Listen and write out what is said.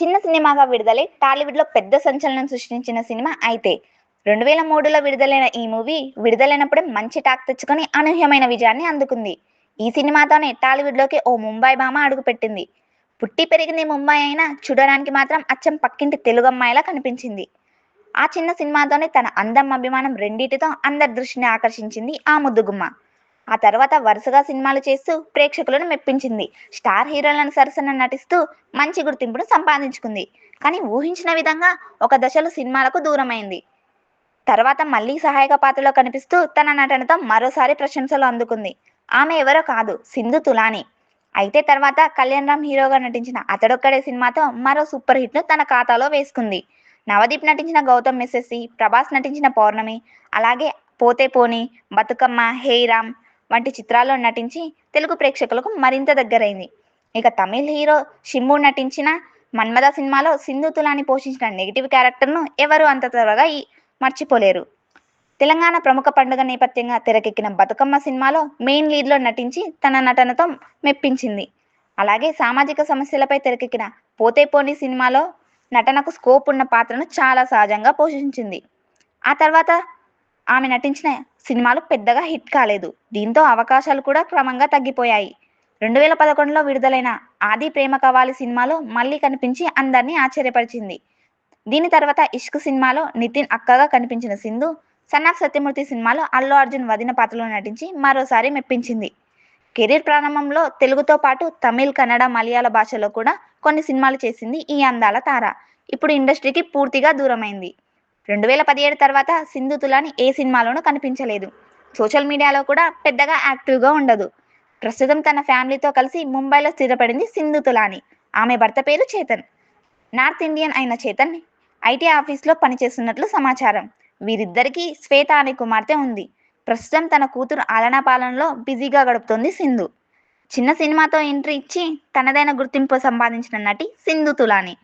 చిన్న సినిమాగా విడుదలై టాలీవుడ్లో పెద్ద సంచలనం సృష్టించిన సినిమా అయితే రెండు వేల మూడులో విడుదలైన ఈ మూవీ విడుదలైనప్పుడే మంచి టాక్ తెచ్చుకొని అనూహ్యమైన విజయాన్ని అందుకుంది. ఈ సినిమాతోనే టాలీవుడ్లోకి ఓ ముంబై భామ అడుగుపెట్టింది. పుట్టి పెరిగింది ముంబై అయినా చూడడానికి మాత్రం అచ్చం పక్కింటి తెలుగు అమ్మాయిలా కనిపించింది. ఆ చిన్న సినిమాతోనే తన అందం అభిమానం రెండింటితో అందరి దృష్టిని ఆకర్షించింది ఆ ముద్దుగుమ్మ. ఆ తర్వాత వరుసగా సినిమాలు చేస్తూ ప్రేక్షకులను మెప్పించింది. స్టార్ హీరోలను సరసన నటిస్తూ మంచి గుర్తింపును సంపాదించుకుంది. కానీ ఊహించిన విధంగా ఒక దశలో సినిమాలకు దూరమైంది. తర్వాత మళ్ళీ సహాయక పాత్రలో కనిపిస్తూ తన నటనతో మరోసారి ప్రశంసలు అందుకుంది. ఆమె ఎవరో కాదు సింధు తులాని. అయితే తర్వాత కళ్యాణ్ రామ్ హీరోగా నటించిన అతడొక్కడే సినిమాతో మరో సూపర్ హిట్ను తన ఖాతాలో వేసుకుంది. నవదీప్ నటించిన గౌతమ్ ఎస్ఎస్సి ప్రభాస్ నటించిన పౌర్ణమి అలాగే పోతే పోని బతుకమ్మ హేరామ్ వంటి చిత్రాల్లో నటించి తెలుగు ప్రేక్షకులకు మరింత దగ్గరైంది. ఇక తమిళ్ హీరో షింబు నటించిన మన్మద సినిమాలో సింధు తులాని పోషించిన నెగిటివ్ క్యారెక్టర్ను ఎవరు అంత త్వరగా మర్చిపోలేరు. తెలంగాణ ప్రముఖ పండుగ నేపథ్యంగా తెరకెక్కిన బతుకమ్మ సినిమాలో మెయిన్ లీడ్లో నటించి తన నటనతో మెప్పించింది. అలాగే సామాజిక సమస్యలపై తెరకెక్కిన పోతే పోని సినిమాలో నటనకు స్కోప్ ఉన్న పాత్రను చాలా సహజంగా పోషించింది. ఆ తర్వాత ఆమె నటించిన సినిమాలు పెద్దగా హిట్ కాలేదు. దీంతో అవకాశాలు కూడా క్రమంగా తగ్గిపోయాయి. రెండు వేల పదకొండులో విడుదలైన ఆది ప్రేమ కవాలి సినిమాలో మళ్ళీ కనిపించి అందరినీ ఆశ్చర్యపరిచింది. దీని తర్వాత ఇష్క్ సినిమాలో నితిన్ అక్కగా కనిపించిన సింధు సన్నాఫ్ సత్యమూర్తి సినిమాలో అల్లు అర్జున్ వదిన పాత్రలో నటించి మరోసారి మెప్పించింది. కెరీర్ ప్రారంభంలో తెలుగుతో పాటు తమిళ్ కన్నడ మలయాళ భాషలో కూడా కొన్ని సినిమాలు చేసింది ఈ అందాల తార. ఇప్పుడు ఇండస్ట్రీకి పూర్తిగా దూరమైంది. రెండు వేల పదిహేడు తర్వాత సింధు తులాని ఏ సినిమాలోనూ కనిపించలేదు. సోషల్ మీడియాలో కూడా పెద్దగా యాక్టివ్గా ఉండదు. ప్రస్తుతం తన ఫ్యామిలీతో కలిసి ముంబైలో స్థిరపడింది సింధు తులాని. ఆమె భర్త పేరు చేతన్. నార్త్ ఇండియన్ అయిన చేతన్ ఐటీ ఆఫీస్లో పనిచేస్తున్నట్లు సమాచారం. వీరిద్దరికీ శ్వేత అనే కుమార్తె ఉంది. ప్రస్తుతం తన కూతురు ఆలనా పాలనలో బిజీగా గడుపుతోంది సింధు. చిన్న సినిమాతో ఎంట్రీ ఇచ్చి తనదైన గుర్తింపు సంపాదించిన నటి సింధు తులాని.